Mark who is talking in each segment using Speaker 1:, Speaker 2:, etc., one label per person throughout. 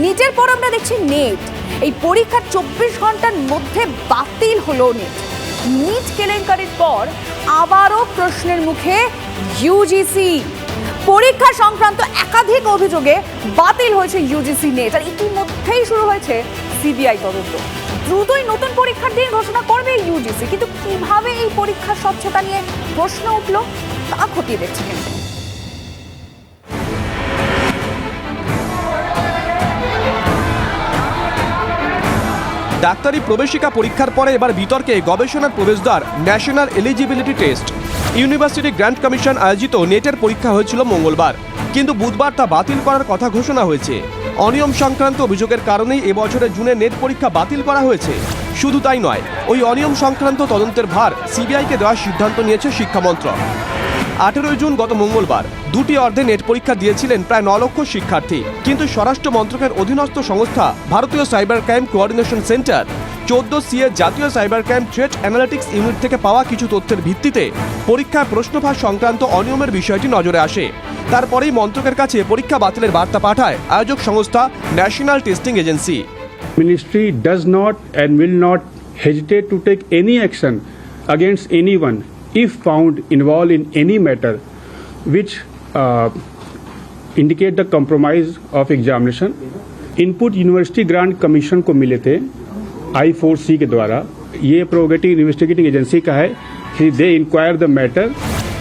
Speaker 1: নিটের পর আমরা দেখছি নেট। এই পরীক্ষার চব্বিশ ঘণ্টার মধ্যে বাতিল হলো নেট। নিট কেলেঙ্কারির পর আবারও প্রশ্নের মুখে ইউজিসি পরীক্ষা সংক্রান্ত একাধিক অভিযোগে বাতিল হয়েছে ইউজিসি নেট। আর ইতিমধ্যেই শুরু হয়েছে সিবিআই তদন্ত। দ্রুতই নতুন পরীক্ষার দিন ঘোষণা করবে ইউজিসি কিন্তু কীভাবে এই পরীক্ষার স্বচ্ছতা নিয়ে প্রশ্ন উঠল তা খতিয়ে দেখছে।
Speaker 2: ডাক্তারি প্রবেশিকা পরীক্ষার পরে এবার বিতর্কে গবেষণার প্রবেশদ্বার national eligibility test university grant commission আয়োজিত নেটের পরীক্ষা হয়েছিল মঙ্গলবার, কিন্তু বুধবার তা বাতিল করার কথা ঘোষণা হয়েছে। অনিয়ম সংক্রান্ত অভিযোগের কারণেই এবছরের জুনে নেট পরীক্ষা বাতিল করা হয়েছে। শুধু তাই নয়, ওই অনিয়ম সংক্রান্ত তদন্তের ভার সিবিআইকে দেওয়ার সিদ্ধান্ত নিয়েছে শিক্ষামন্ত্রক আঠেরোই জুন গত মঙ্গলবার দুটি অর্ধে নেট পরীক্ষা দিয়েছিলেন প্রায় ন লক্ষ শিক্ষার্থী। কিন্তু স্বরাষ্ট্র মন্ত্রকের অধীনস্থ সংস্থা, ভারতীয় সাইবার ক্রাইম কোঅর্ডিনেশন সেন্টার, চোদ্দ সিএ জাতীয় cyber crime threat analytics unit থেকে পাওয়া কিছু তথ্যের ভিত্তিতে পরীক্ষায় প্রশ্নভাস সংক্রান্ত অনিয়মের বিষয়টি নজরে আসে। তারপরেই মন্ত্রকের কাছে পরীক্ষা বাতিলের বার্তা পাঠায় আয়োজক সংস্থা national testing agency.
Speaker 3: Ministry does not and will not hesitate to take any action against anyone if found involved in any matter, which uh, indicate the compromise of examination. Input University Grant Commission को मिले थे आई four सी के द्वारा ये purgative investigating agency का है कि they inquire the matter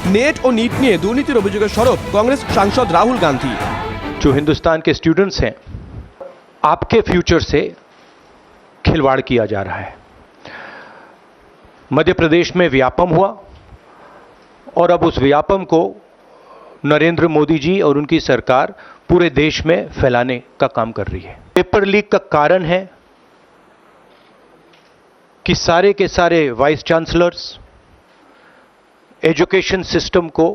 Speaker 2: NET O NEET নিয়ে দুর্নীতির অভিযোগের স্বরূপ কংগ্রেস সাংসদ রাহুল গান্ধী
Speaker 4: जो हिंदुस्तान के स्टूडेंट्स हैं आपके फ्यूचर से खिलवाड़ किया जा रहा है मध्य प्रदेश में व्यापम हुआ और अब उस व्यापम को नरेंद्र मोदी जी और उनकी सरकार पूरे देश में फैलाने का काम कर रही है पेपर लीक का कारण है कि सारे के सारे वाइस चांसलर्स एजुकेशन सिस्टम को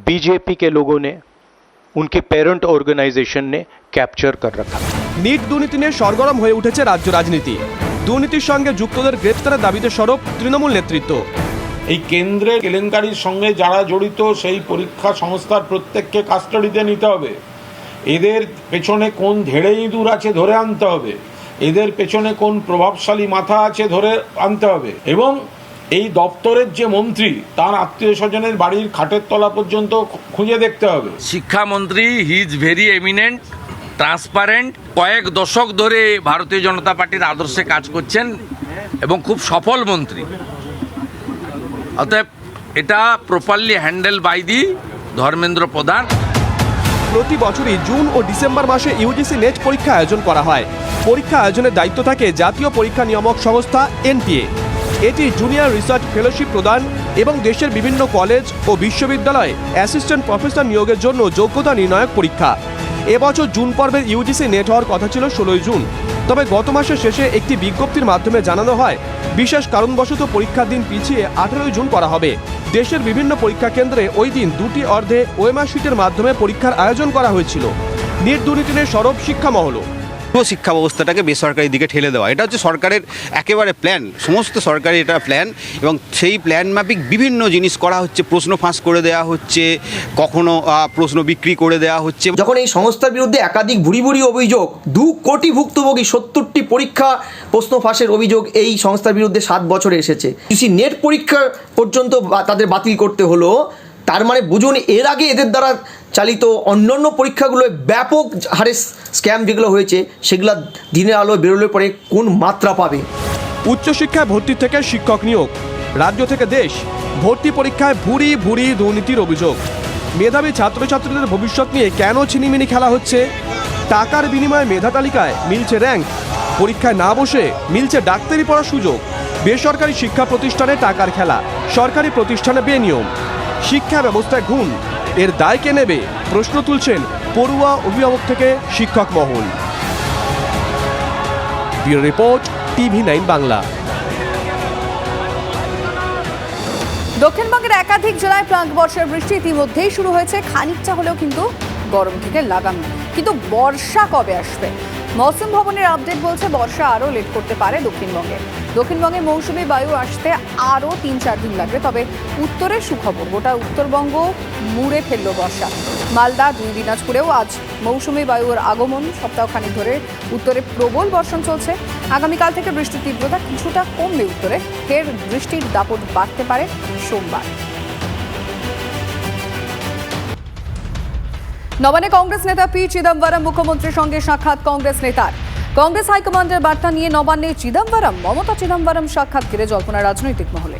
Speaker 4: बीजेपी के लोगों ने उनके पेरेंट ऑर्गेनाइजेशन ने कैप्चर कर रखा
Speaker 2: নিট দুর্নীতি নিয়ে সরগরম হয়ে উঠেছে রাজ্য রাজনীতি দুর্নীতির সঙ্গে যুক্তদের গ্রেপ্তারের দাবিতে সরব তৃণমূল নেতৃত্ব
Speaker 5: এই কেন্দ্রের কেলেঙ্কারির সঙ্গে যারা জড়িত, সেই পরীক্ষা সংস্থার প্রত্যেককে কাস্টাডিতে নিতে হবে। এদের পেছনে কোন ধেড়ে ইঁদুর আছে ধরে আনতে হবে। এদের পেছনে কোন প্রভাবশালী মাথা আছে ধরে আনতে হবে। এবং এই দপ্তরের যে মন্ত্রী, তার আত্মীয় স্বজনের বাড়ির খাটের তলা পর্যন্ত খুঁজে দেখতে হবে।
Speaker 6: শিক্ষামন্ত্রী he is very eminent, transparent. কয়েক দশক ধরে ভারতীয় জনতা পার্টির আদর্শে কাজ করছেন এবং খুব সফল মন্ত্রী। অতএব এটা properly handle by the Dharmendra Pradhan.
Speaker 2: প্রতি বছরই জুন ও ডিসেম্বর মাসে ইউজিসি নেট পরীক্ষা আয়োজন করা হয়। পরীক্ষা আয়োজনের দায়িত্ব থাকে জাতীয় পরীক্ষা নিয়ামক সংস্থা এনটিএ এটি জুনিয়র রিসার্চ ফেলোশিপ প্রদান এবং দেশের বিভিন্ন কলেজ ও বিশ্ববিদ্যালয়ে অ্যাসিস্ট্যান্ট প্রফেসর নিয়োগের জন্য যোগ্যতা নির্ণায়ক পরীক্ষা। এবছর জুন পর্বের ইউজিসি নেট হওয়ার কথা ছিল ষোলোই জুন। তবে গত মাসের শেষে একটি বিজ্ঞপ্তির মাধ্যমে জানানো হয়, বিশেষ কারণবশত পরীক্ষার দিন পিছিয়ে আঠেরোই জুন করা হবে। দেশের বিভিন্ন পরীক্ষা কেন্দ্রে ওই দিন দুটি অর্ধে ওয়েমার শিটের মাধ্যমে পরীক্ষার আয়োজন করা হয়েছিল। নিট সরব শিক্ষা মহল
Speaker 7: পুরো শিক্ষা ব্যবস্থাটাকে বেসরকারি দিকে ঠেলে দেওয়া। এটা হচ্ছে সরকারের একেবারে প্ল্যান সমস্ত সরকারি এটা প্ল্যান এবং সেই প্ল্যান মাফিক বিভিন্ন জিনিস করা হচ্ছে। প্রশ্ন ফাঁস করে দেওয়া হচ্ছে, কখনো প্রশ্ন বিক্রি করে দেওয়া হচ্ছে।
Speaker 8: যখন এই সংস্থার বিরুদ্ধে একাধিক ভুরি ভুরি অভিযোগ, দু কোটি ভুক্তভোগী সত্তরটি পরীক্ষা প্রশ্ন ফাঁসের অভিযোগ এই সংস্থার বিরুদ্ধে সাত বছরে এসেছে। ইসি নেট পরীক্ষা পর্যন্ত তাদের বাতিল করতে হলো। তার মানে বুঝুন, এর আগে এদের দ্বারা চালিত অন্যান্য পরীক্ষাগুলোয় ব্যাপক হারে স্ক্যাম যেগুলো হয়েছে, সেগুলো দিনের আলো বেরোলে পরে কোন মাত্রা পাবে?
Speaker 2: উচ্চশিক্ষায় ভর্তি থেকে শিক্ষক নিয়োগ। রাজ্য থেকে দেশ ভর্তি পরীক্ষায় ভুরি ভুরি দুর্নীতির অভিযোগ। মেধাবী ছাত্রছাত্রীদের ভবিষ্যৎ নিয়ে কেন ছিনিমিনি খেলা হচ্ছে? টাকার বিনিময়ে মেধা তালিকায় মিলছে র্যাঙ্ক। পরীক্ষায় না বসে মিলছে ডাক্তারি পড়ার সুযোগ। বেসরকারি শিক্ষা প্রতিষ্ঠানে টাকার খেলা, সরকারি প্রতিষ্ঠানে বেনিয়ম। শিক্ষা ব্যবস্থায় ঘুণ। এর দায় কে নেবে? প্রশ্ন তুলছেন পড়ুয়া অভিভাবক থেকে শিক্ষক মহল। Report, TV nine Bangla.
Speaker 1: দক্ষিণবঙ্গের একাধিক জেলায় প্রাক বর্ষার বৃষ্টি ইতিমধ্যেই শুরু হয়েছে। খানিকটা হলেও কিন্তু গরম থেকে লাগাম। কিন্তু বর্ষা কবে আসবে? মৌসুম ভবনের আপডেট বলছে বর্ষা আরও লেট করতে পারে দক্ষিণবঙ্গে। দক্ষিণবঙ্গে মৌসুমী বায়ু আসতে আরও তিন চার দিন লাগবে, তবে উত্তরের সুখবর, গোটা উত্তরবঙ্গ মুড়ে ফেলল বর্ষা। মালদা, দুই দিনাজপুরেও আজ মৌসুমী বায়ুর আগমন, সপ্তাহখানিক ধরে উত্তরে প্রবল বর্ষণ চলছে। আগামীকাল থেকে বৃষ্টির তীব্রতা কিছুটা কমবে উত্তরে, ফের বৃষ্টির দাপট বাড়তে পারে সোমবার। নবানে কংগ্রেস নেতা পি চিদম্বরম, মুখ্যমন্ত্রীর সঙ্গে সাক্ষাৎ কংগ্রেস নেতার। কংগ্রেস হাইকমান্ডের বার্তা নিয়ে নবান্নে চিদম্বরম মমতা চিদম্বরম সাক্ষাৎ ঘিরে জল্পনা রাজনৈতিক মহলে।